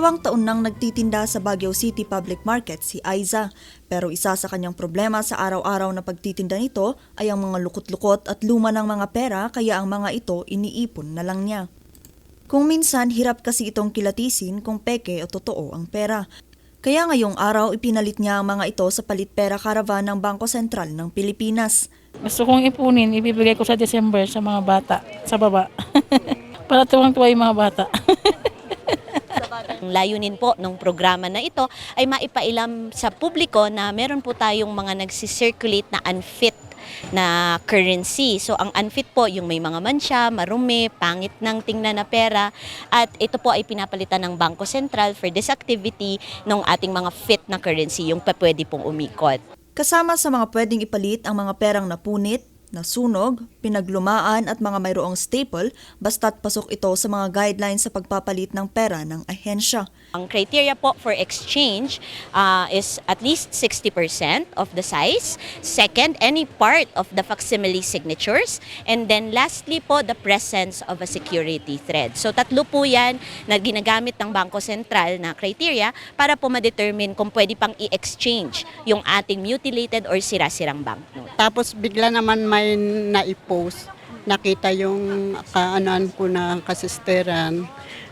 Dalawang taon nang nagtitinda sa Baguio City Public Market si Aiza. Pero isa sa kanyang problema sa araw-araw na pagtitinda nito ay ang mga lukot-lukot at luma ng mga pera kaya ang mga ito iniipon na lang niya. Kung minsan hirap kasi itong kilatisin kung peke o totoo ang pera. Kaya ngayong araw ipinalit niya ang mga ito sa palit pera caravan ng Bangko Sentral ng Pilipinas. Gusto kong ipunin, ibibigay ko sa December sa mga bata, sa baba. Para tuwang-tuwa yung mga bata. Ang layunin po ng programa na ito ay maipailam sa publiko na meron po tayong mga nagsisirculate na unfit na currency. So ang unfit po yung may mga mansya, marumi, pangit ng tingnan na pera at ito po ay pinapalitan ng Bangko Sentral for this activity ng ating mga fit na currency, yung pwede pong umikot. Kasama sa mga pwedeng ipalit ang mga perang napunit, nasunog, pinaglumaan at mga mayroong staple basta't pasok ito sa mga guidelines sa pagpapalit ng pera ng ahensya. Ang criteria po for exchange uh, is at least 60% of the size. Second, any part of the facsimile signatures. And then lastly po, the presence of a security thread. So tatlo po yan na ginagamit ng Bangko Sentral na criteria para po ma-determine kung pwede pang i-exchange yung ating mutilated or sira-sirang banknote. Tapos bigla naman may na-post. Nakita yung kaanoan ko na kasisteran.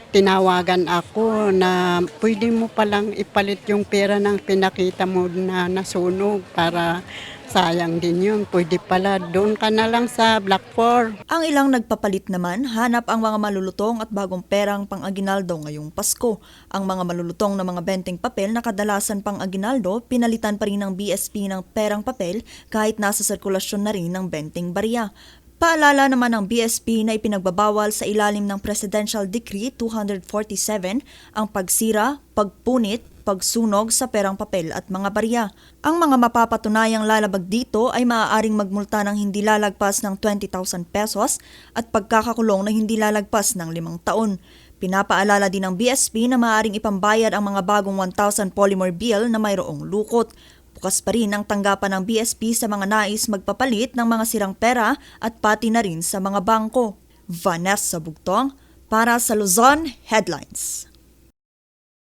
Tinawagan ako na pwede mo palang ipalit yung pera ng pinakita mo na nasunog para sayang din yun. Pwede pala, doon ka na lang sa Black 4. Ang ilang nagpapalit naman, hanap ang mga malulutong at bagong perang pang-aginaldo ngayong Pasko. Ang mga malulutong na mga benteng papel na kadalasan pang-aginaldo, pinalitan pa rin ng BSP ng perang papel kahit nasa sirkulasyon na rin ng benteng barya. Paalala naman ng BSP na ipinagbabawal sa ilalim ng Presidential Decree 247 ang pagsira, pagpunit, pagsunog sa perang papel at mga barya. Ang mga mapapatunayang lalabag dito ay maaaring magmulta ng hindi lalagpas ng 20,000 pesos at pagkakakulong na hindi lalagpas ng limang taon. Pinapaalala din ng BSP na maaaring ipambayad ang mga bagong 1,000 polymer bill na mayroong lukot. Bukas pa rin ang tanggapan ng BSP sa mga nais magpapalit ng mga sirang pera at pati na rin sa mga bangko. Vanessa Bugtong para sa Luzon Headlines.